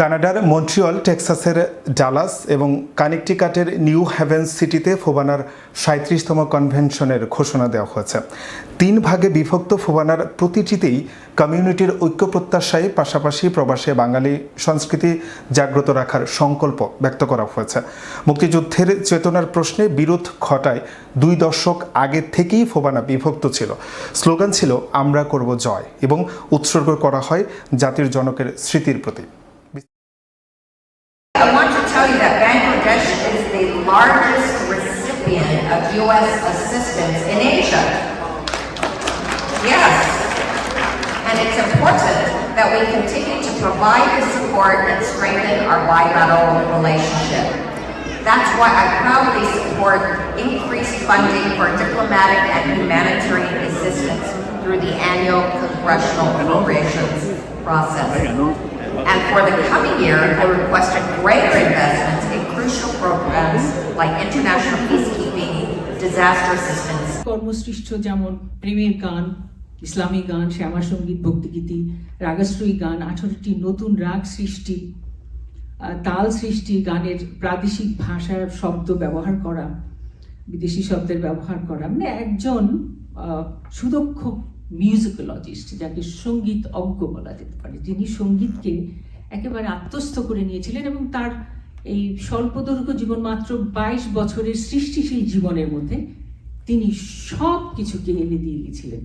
কানাডার Montreal, টেক্সাসের Dallas এবং কানেকটিকাটের new heavens সিটিতে ফোবানার সাঁত্রিশতম কনভেনশনের ঘোষণা দেওয়া হয়েছে। তিন ভাগে বিভক্ত ফোবানার প্রতিটিতেই কমিউনিটির ঐক্য প্রত্যাশায় পাশাপাশি প্রবাসে বাঙালি সংস্কৃতি জাগ্রত রাখার সংকল্প ব্যক্ত করা হয়েছে। মুক্তিযুদ্ধের চেতনার প্রশ্নে বিরোধ ঘটায় দুই দশক আগে থেকেই ফোবানা বিভক্ত ছিল। স্লোগান ছিল, আমরা করব জয় এবং উৎসর্গ করা হয় জাতির জনকের স্মৃতির প্রতি। Largest recipient of U.S. assistance in Asia. Yes. And it's important that we continue to provide the support and strengthen our bilateral relationship. That's why I proudly support increased funding for diplomatic and humanitarian assistance through the annual congressional appropriations process. And for the coming year, I requested greater investments like international peacekeeping, disaster assistance, কর্মসৃষ্ট যেমন প্রেমের গান ইসলামী গান শ্যামা সংগীত ভক্তিগীতি রাগশ্রয়ী গান আঠারোটি নতুন রাগ সৃষ্টি তাল সৃষ্টি গানের প্রাদেশিক ভাষার শব্দ ব্যবহার করা বিদেশি শব্দের ব্যবহার করা। মানে একজন সুদক্ষ মিউজিকোলজিস্ট যাকে সংগীত অজ্ঞ বলা যেতে পারে যিনি সঙ্গীতকে একেবারে আত্মস্থ করে নিয়েছিলেন এবং তার এই স্বল্পদৈর্ঘ্য জীবন মাত্র বাইশ বছরের সৃষ্টিশীল জীবনের মধ্যে তিনি সব কিছুকে এনে দিয়ে গেছিলেন